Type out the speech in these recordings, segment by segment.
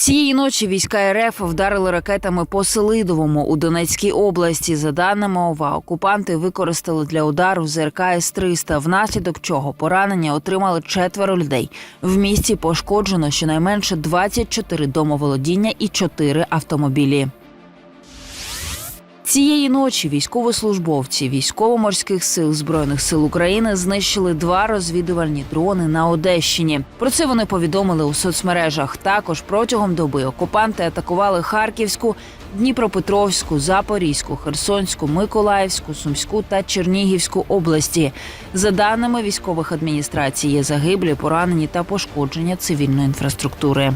Цієї ночі війська РФ вдарили ракетами по Селидовому у Донецькій області. За даними ОВА, окупанти використали для удару ЗРК С-300, внаслідок чого поранення отримали четверо людей. В місті пошкоджено щонайменше 24 домоволодіння і 4 автомобілі. Цієї ночі військовослужбовці військово-морських сил збройних сил України знищили два розвідувальні дрони на Одещині. Про це вони повідомили у соцмережах. Також протягом доби окупанти атакували Харківську, Дніпропетровську, Запорізьку, Херсонську, Миколаївську, Сумську та Чернігівську області. За даними військових адміністрацій, є загиблі, поранені та пошкодження цивільної інфраструктури.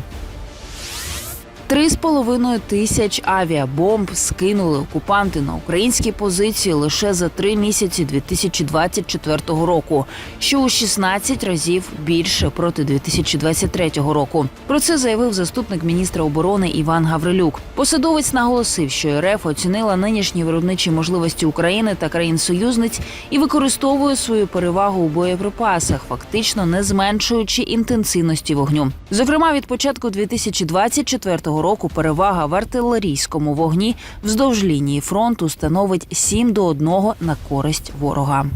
Три з половиною тисяч авіабомб скинули окупанти на українські позиції лише за три місяці 2024 року, що у 16 разів більше проти 2023 року. Про це заявив заступник міністра оборони Іван Гаврилюк. Посадовець наголосив, що РФ оцінила нинішні виробничі можливості України та країн-союзниць і використовує свою перевагу у боєприпасах, фактично не зменшуючи інтенсивності вогню. Зокрема, від початку 2024 року перевага в артилерійському вогні вздовж лінії фронту становить 7 до 1 на користь ворога.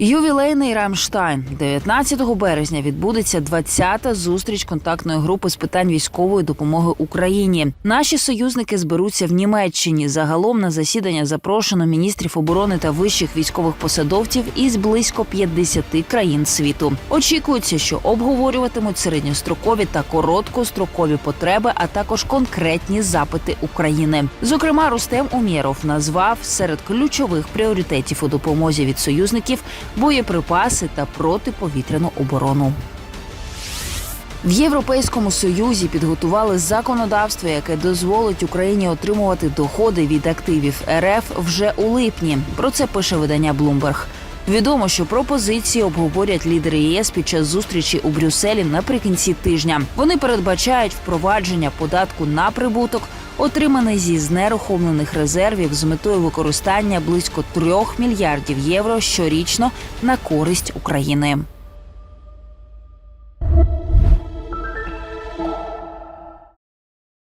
Ювілейний Рамштайн 19 березня відбудеться 20-та зустріч контактної групи з питань військової допомоги Україні. Наші союзники зберуться в Німеччині. Загалом на засідання запрошено міністрів оборони та вищих військових посадовців із близько 50 країн світу. Очікується, що обговорюватимуть середньострокові та короткострокові потреби, а також конкретні запити України. Зокрема, Рустем Умєров назвав серед ключових пріоритетів у допомозі від союзників боєприпаси та протиповітряну оборону. В Європейському Союзі підготували законодавство, яке дозволить Україні отримувати доходи від активів РФ вже у липні. Про це пише видання Bloomberg. Відомо, що пропозиції обговорять лідери ЄС під час зустрічі у Брюсселі наприкінці тижня. Вони передбачають впровадження податку на прибуток, отриманий зі знерухомлених резервів з метою використання близько трьох мільярдів євро щорічно на користь України.